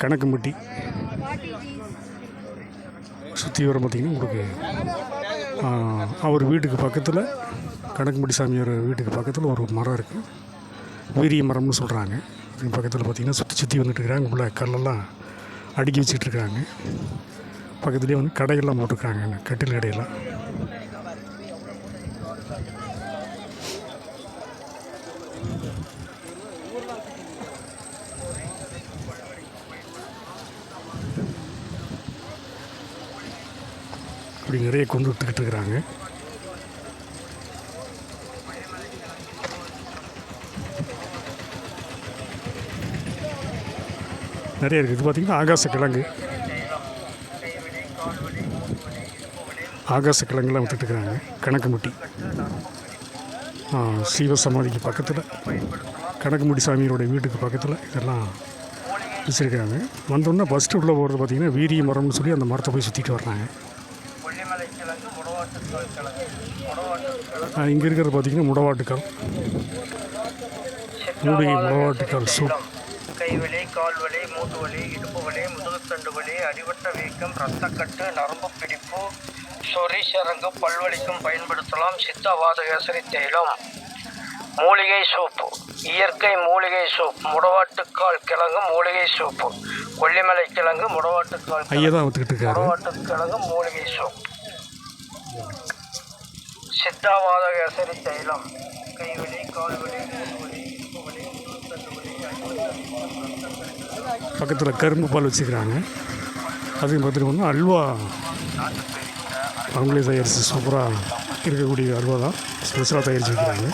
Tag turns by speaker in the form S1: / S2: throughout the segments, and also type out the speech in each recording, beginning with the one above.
S1: கணக்கம்பட்டி. சுற்றி வர பார்த்திங்கன்னா உங்களுக்கு அவர் வீட்டுக்கு பக்கத்தில் கணக்கம்பட்டி சாமியார் வீட்டுக்கு பக்கத்தில் ஒரு மரம் இருக்குது வீரிய மரம்னு சொல்கிறாங்க அதுக்கு பக்கத்தில் பார்த்திங்கன்னா சுற்றி சுற்றி வந்துட்டு உள்ளே உள்ள கல்லெல்லாம் அடுக்கி வச்சுட்டு இருக்காங்க. பக்கத்துலேயே வந்து கடைகள்லாம் போட்டிருக்காங்க. கட்டில் கடையெல்லாம். அப்படி நிறைய கொண்டு விட்டுக்கிட்டு இருக்கிறாங்க. நிறைய இருக்குது. இது பார்த்திங்கன்னா ஆகாச கிழங்கு. ஆகாச கிழங்குலாம் வித்துட்டு இருக்கிறாங்க. கணக்கம்பட்டி ஆ, சமாதிக்கு பக்கத்தில். கணக்கம்பட்டி சாமியோட வீட்டுக்கு பக்கத்தில் இதெல்லாம் வச்சுருக்காங்க வந்தோடனே ஃபஸ்ட்டு உள்ளே போகிறது பார்த்திங்கன்னா வீரிய மரம்னு சொல்லி அந்த மரத்தை போய் சுற்றிட்டு வர்றாங்க. இங்கே இருக்கிறது பார்த்திங்கன்னா முடவாட்டுக்கால். மூலிகை முடவாட்டுக்கால் சூப்
S2: கைவலி கால்வலி மூட்டு வலி இடுப்பு வலி முதுகுத்தண்டு வலி அடிவட்ட வீக்கம் ரத்தக்கட்டு நரம்பு பிடிப்பு சொறி சரங்கு பல்வலிக்கும் பயன்படுத்தலாம். சித்தவாத கேசரி தைலம். மூலிகை சூப்பு. இயற்கை மூலிகை சூப். முடவாட்டுக்கால் கிழங்கு மூலிகை சூப்பு. கொல்லிமலை கிழங்கு முடவாட்டுக்கால்
S1: ஐயா தான் வித்துக்கிட்டு இருக்காரு.
S2: முடவாட்டுக்கிழங்கு மூலிகை சூப். சித்தாவாத கேசரி தைலம். கைவலி கால்வலி
S1: பக்கத்தில் கரும்பு பால் வச்சுக்கிறாங்க. அதுக்கு பார்த்துட்டு வந்து அல்வா. அவங்களே தயாரித்து சூப்பராக இருக்கக்கூடிய அல்வா தான். ஸ்பெஷலாக தயாரித்து வைக்கிறாங்க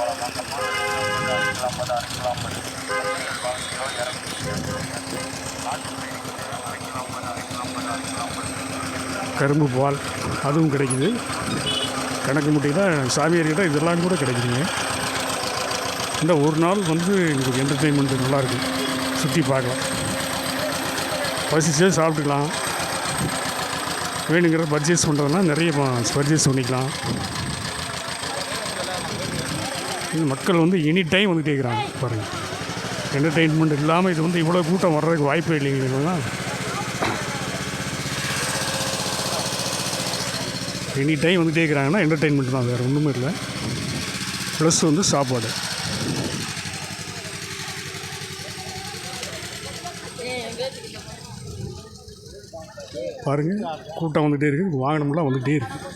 S1: கரும்பு பால் அதுவும் கிடைக்குது. கணக்கு முட்டை தான் சாமியார்கிட்ட இதெல்லாம் கூட கிடைக்குதுங்க. இந்த ஒரு நாள் வந்து எங்களுக்கு என்டர்டெயின்மெண்ட் நல்லாயிருக்கும் சுற்றி பார்க்கலாம். பசிச்சே சாப்பிட்டுக்கலாம். வேணுங்கிற பர்ச்சேஸ் பண்ணுறதுனா நிறைய பர்ச்சேஸ் பண்ணிக்கலாம். இது மக்கள் வந்து எனி டைம் வந்து இருக்கிறாங்க பாருங்கள் என்டர்டெயின்மெண்ட் இல்லாமல் இது வந்து இவ்வளோ கூட்டம் வர்றதுக்கு வாய்ப்பே இல்லைங்களா? எனி டைம் வந்துகிட்டே இருக்கிறாங்கன்னா என்டர்டெயின்மெண்ட் தான் வேறு ஒன்றுமே இல்லை. ப்ளஸ் வந்து சாப்பாடு. பாருங்கள் கூட்டம் வந்துகிட்டே இருக்குது வாகனம்லாம் வந்துகிட்டே இருக்குது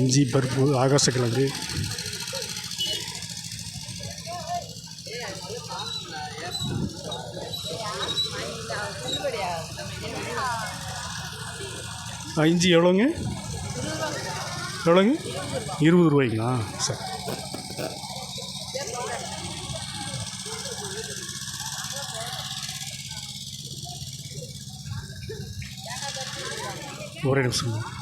S1: இஞ்சி பருப்பு ஆகாசக்கிழங்கு இஞ்சி எவ்வளோங்க? எவ்வளோங்க? இருபது ரூபாய்ங்களா? சரி. ஒரே நிமிஷம்.